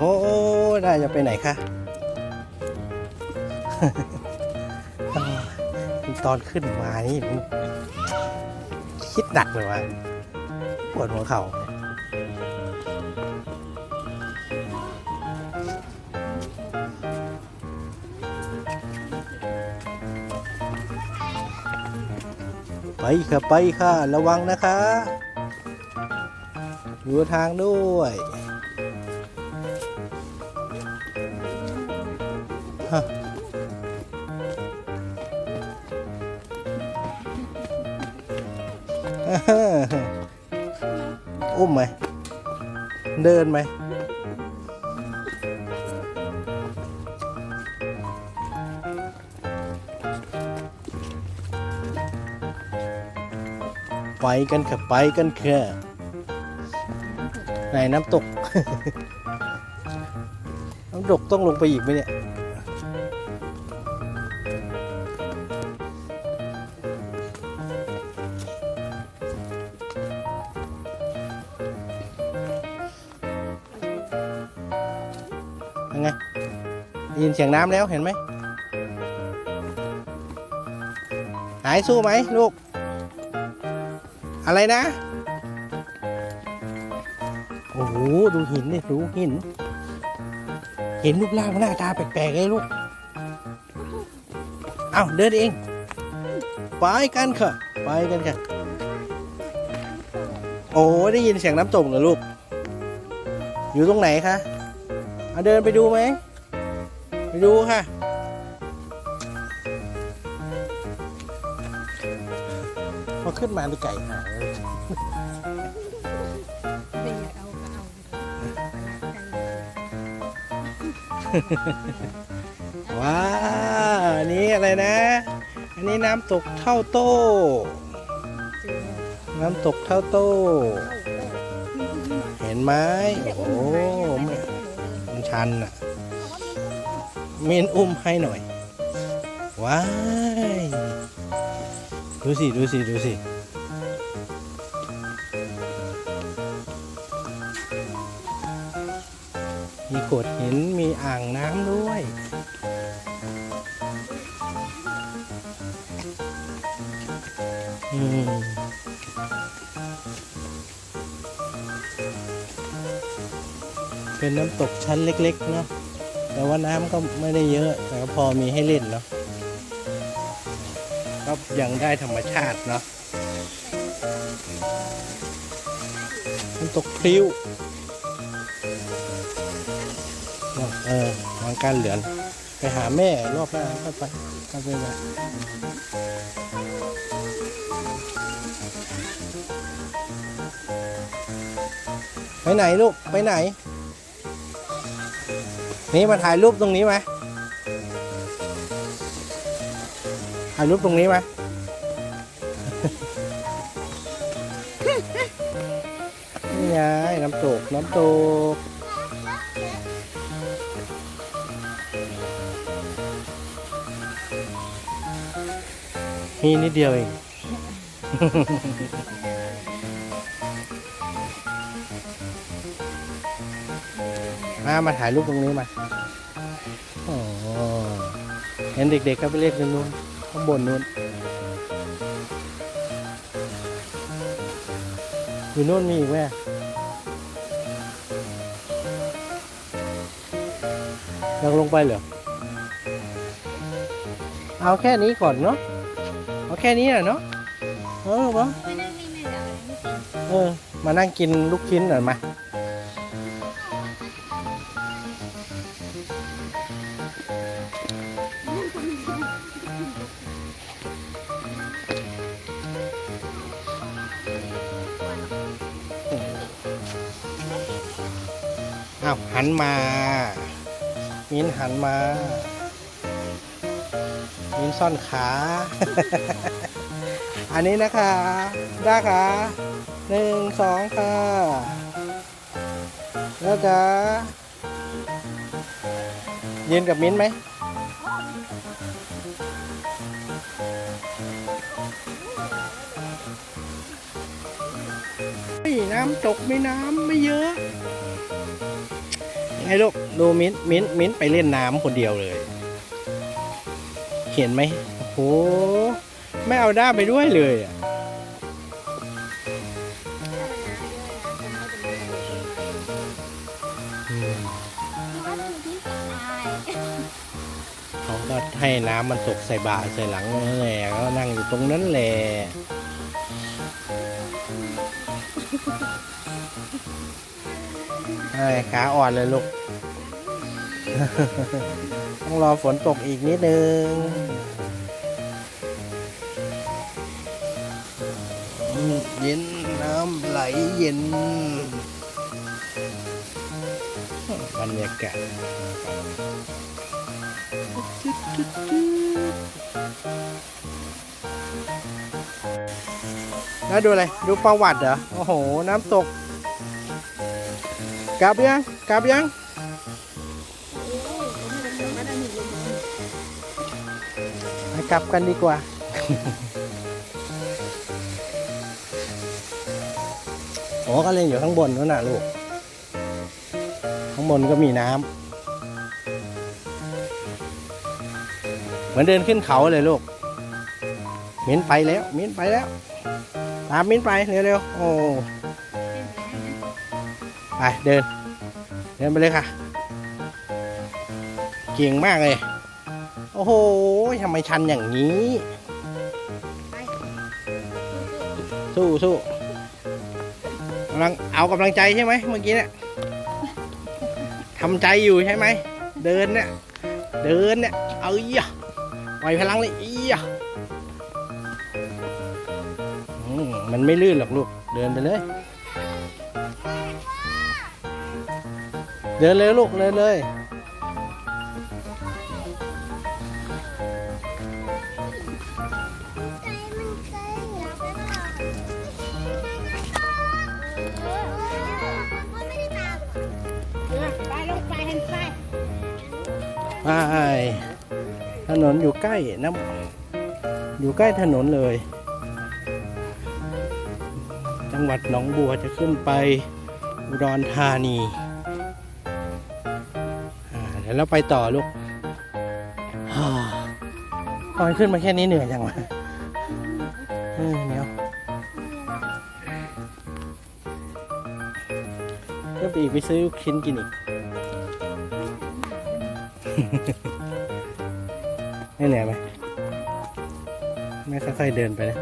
โหน่าจะไปไหนคะตอนขึ้นมานี่คิดหนักเลยว่าปวดหัวเข่าไปค่ะไปค่ะ ระวังนะคะ ดูทางด้วย อุ้มไหม เดินไหม ไปกันค่ะ ไปกันค่ะไหนน้ำตก น้ำตกต้องลงไปอีกไหมเนี่ย นเสียงน้ำแล้วเห็นไหมหายสู้ไหมลูก อะไรนะ โอ้โห ดูหินนี่ดูหิน เห็นรูปร่างหน้าตาแปลกๆเลยลูก เอาเดินเอง ไปกันค่ะ ไปกันค่ะ โอ้ได้ยินเสียงน้ำตกเหรอลูก อยู่ตรงไหนคะ เอาเดินไปดูไหม ไปดูค่ะ พอขึ้นมาดูไก่หายเลยไม่อยากเอาก็เอาว้าวอันนี้อะไรนะ อันนี้น้ำตกเท่าโต้ น้ำตกเท่าโต้ เห็นไหมโอ้โหไม่มันชันอะ เมนอุ้มให้หน่อย ว้าย ดูสิ ดูสิ ดูสิ มีโขดหิน มีอ่างน้ำด้วย อืมเป็นน้ำตกชั้นเล็ก ๆ เนาะ แต่ว่าน้ำก็ไม่ได้เยอะ แต่ก็พอมีให้เล่นเนาะก็ยังได้ธรรมชาติเนาะน้ำตกพริ้วเออวางการเหลือน ไปหาแม่รอบหน้าค่อยไปค่อยไปนะไปไหนลูก ไปไหน นี่มาถ่ายรูปตรงนี้ไหมถ่ายรูปตรงนี้ไหมนี่ไงน้ำตกน้ำตกมีนิดเดียวเอง มามาถ่ายรูปตรงนี้มาอ๋อเห็นเด็กๆก็ไปเล่นกันนู้นข้างบนนู้นอยู่นู้นมีอีกแม่อยากลงไปเหรอ เอาแค่นี้ก่อนเนาะ เอาแค่นี้แหละเนาะ เออวะไม่ได้ไม่ไม่ได้ไม่กินเออ มานั่งกินลูกชิ้นหน่อยมา อ้าวหันมามินหันมามินซ่อนขา อันนี้นะคะได้ค่ะหนึ่งสองค่ะแล้วจะยืนกับมิ้นไหมไม่น้ำตกไม่น้ำไม่เยอะ ให้ลูกดูมิ้นมิ้นมิ้นไปเล่นน้ำคนเดียวเลย เห็นไหมโอ้โหไม่เอาด้ามไปด้วยเลยอะอืมเขาก็ให้น้ำมันตกใส่บ่าใส่หลังนั่นแหละก็นั่งอยู่ตรงนั้นแหละไอ้ยขาอ่อนเลยลูก ต้องรอฝนตกอีกนิดนึงเย็นน้ำไหลเย็นบรรยากาศแล้วดูอะไร ดูประวัติเหรอ โอ้โห น้ำตก กลับยัง กลับยัง กลับกันดีกว่า โอ้ก็เล่นอยู่ข้างบนนู้นน่ะลูก ข้างบนก็มีน้ำ เหมือนเดินขึ้นเขาเลยลูก มิ้นไปแล้ว มิ้นไปแล้ว ตามมิ้นไปเร็วๆ โอ้ ไปเดิน เดินไปเลยค่ะ เก่งมากเลย อ้โหทำไมชันอย่างนี้ สู้สู้กำลังเอากำลังใจใช่ไหมเมื่อกี้เนี่ยทำใจอยู่ใช่ไหม เดินเนี่ย เดินเนี่ย เอาอีอะปล่อยพลังเลยอีอะมมันไม่ลื่นหรอกลูก เดินไปเลย เดินเลยลูกเดินเลย ไปถนนอยู่ใกล้นะอยู่ใกล้ถนนเลย จังหวัดหนองบัวจะขึ้นไปอุดรธานีเดี๋ยวเราไปต่อลูกฮ่าตอนขึ้นมาแค่นี้เหนื่อยจังวะเออเดี๋ยวก็ไปอีกไปซื้อลูกชิ้นกินอีก ไม่เหนื่อยไหมไม่ค่อยๆเดินไปนะ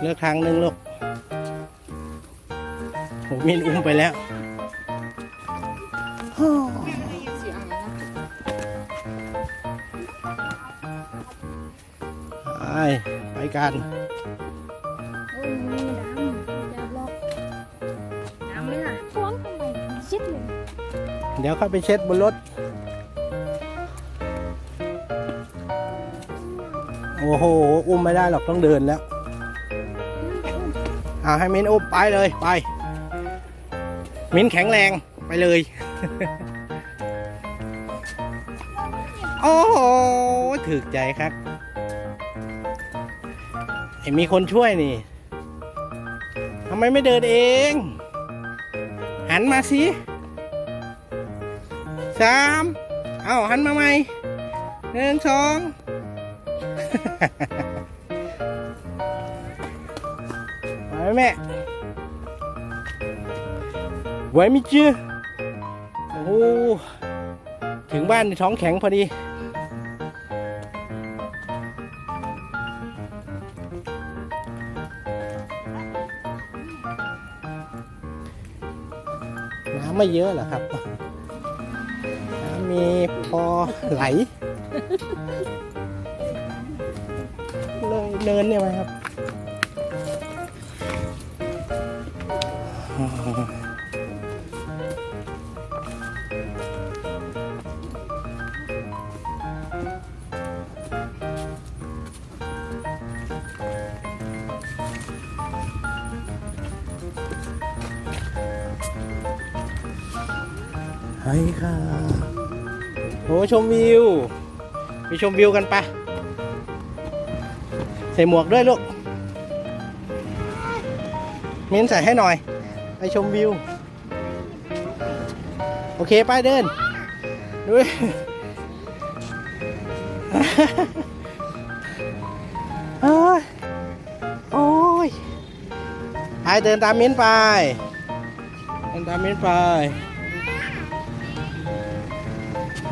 เลือกทางหนึ่งลูกผมมินอุ้มไปแล้วไปไปกัน เดี๋ยวเข้าไปเช็ดบนรถ โอ้โห อุ้มไม่ได้หรอกต้องเดินแล้ว เอาให้มิ้นอุ้มไปเลยไป มิ้นแข็งแรงไปเลย โอ้โหถึกใจครับเห็นมีคนช่วยนี่ทำไมไม่เดินเอง หันมาสิ สามเอาหันมาใหม่หนึ่งสองไปไหมแม่ไหวมิจื้อโอ้โหถึงบ้านในท้องแข็งพอดีน้ำไม่เยอะหรอครับ พอไหล เลยเนินเนี่ยไหมครับเฮ้ค่ะ โอ้ชมวิวไปชมวิวกันปะใส่หมวกด้วยลูกมิ้นใส่ให้หน่อย ไปชมวิว โอเคไปเดินด้วยเอ้ยโอ้ยไปเดินตามมิ้นไป เดินตามมิ้นไป น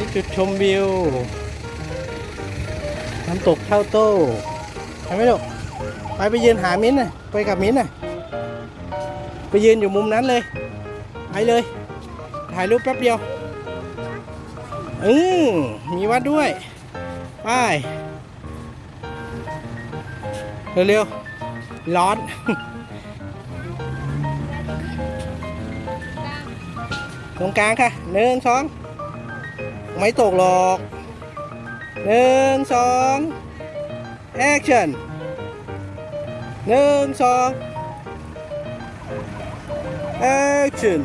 ี่จุดชมวิว น้ำตกเท่าโต้ใช่ไหมลูกไปไปยืนหามิ้นน่ะ ไปกับมิ้นน่ะ ไปยืนอยู่มุมนั้นเลย ไปเลย ถ่ายรูปแป๊บเดียว อืมมีวัดด้วย ไปเร็วๆ ร้อน ตรงกลางค่ะหนึ่งสองไม่ตกหรอกหนึ่งสองแอคชั่นหนึ่งสองแอคชั่น